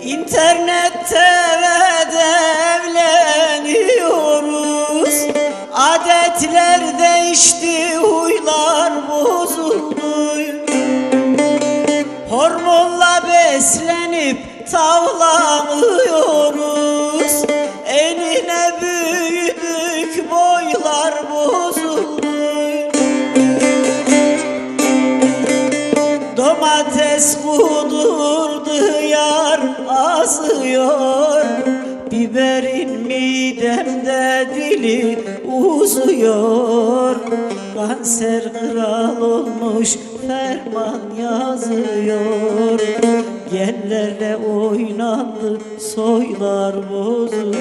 İnternette beslenip tavlanıyoruz Enine büyüdük, boylar bozuldu Domates kudurdu yar azıyor. Biberin midemde dili uzuyor. Kanser kral olmuş ferman yazıyor Genlerle oynandı soylar bozuldu.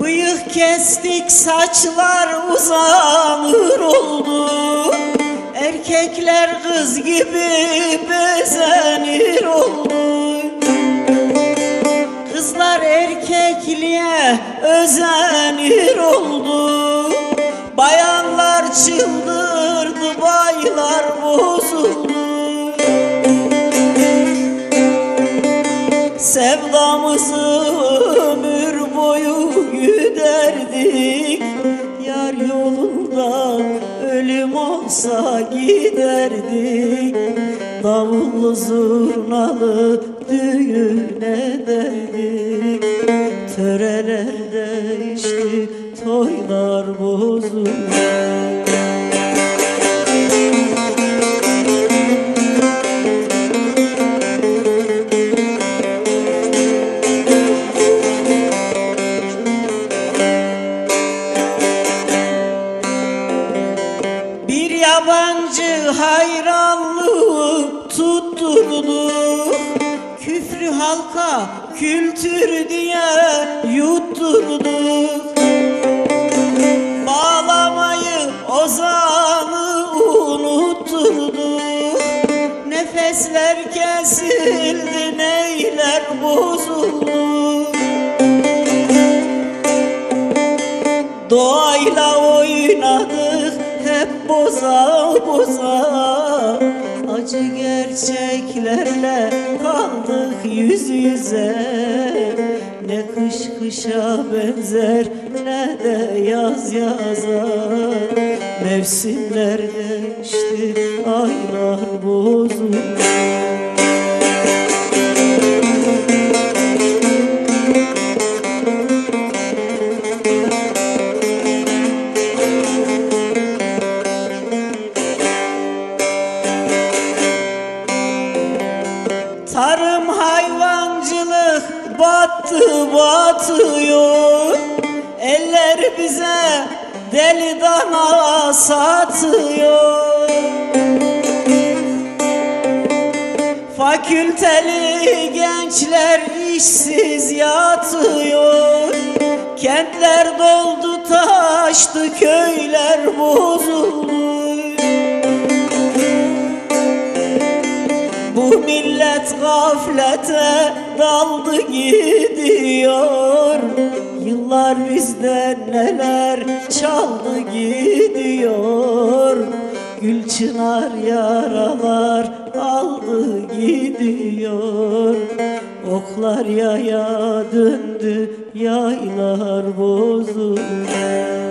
Bıyık kestik saçlar uzanır oldu Erkekler kız gibi bezenir oldu Kızlar erkekliğe özenir oldu Bayanlar çıldırdı baylar bozuldu Sevdamızı ömür boyu güderdik Yar yolunda ölüm olsa giderdik Davullu zurnalı düğün ederdik Törelerde işte toylar bozuldu yabancı hayranlığı tutturdu Küfrü halka kültür diye yutturdu Bağlamayı ozanı unutturdu Nefesler kesildi neyler bozuldu Doğayla oynadık hep boza boza Acı gerçeklerle kaldık yüz yüze. Ne kış kışa benzer ne de yaz yaza. Mevsimler değişti aylar bozuldu Tarım hayvancılık battı batıyor. Eller bize deli dana satıyor. Fakülteli gençler işsiz yatıyor. Kentler doldu taştı köyler bozuldu millet gaflete daldı gidiyor. Yıllar bizden neler çaldı gidiyor. Gül çınar yaralar aldı gidiyor. Oklar yaya döndü yaylar bozuldu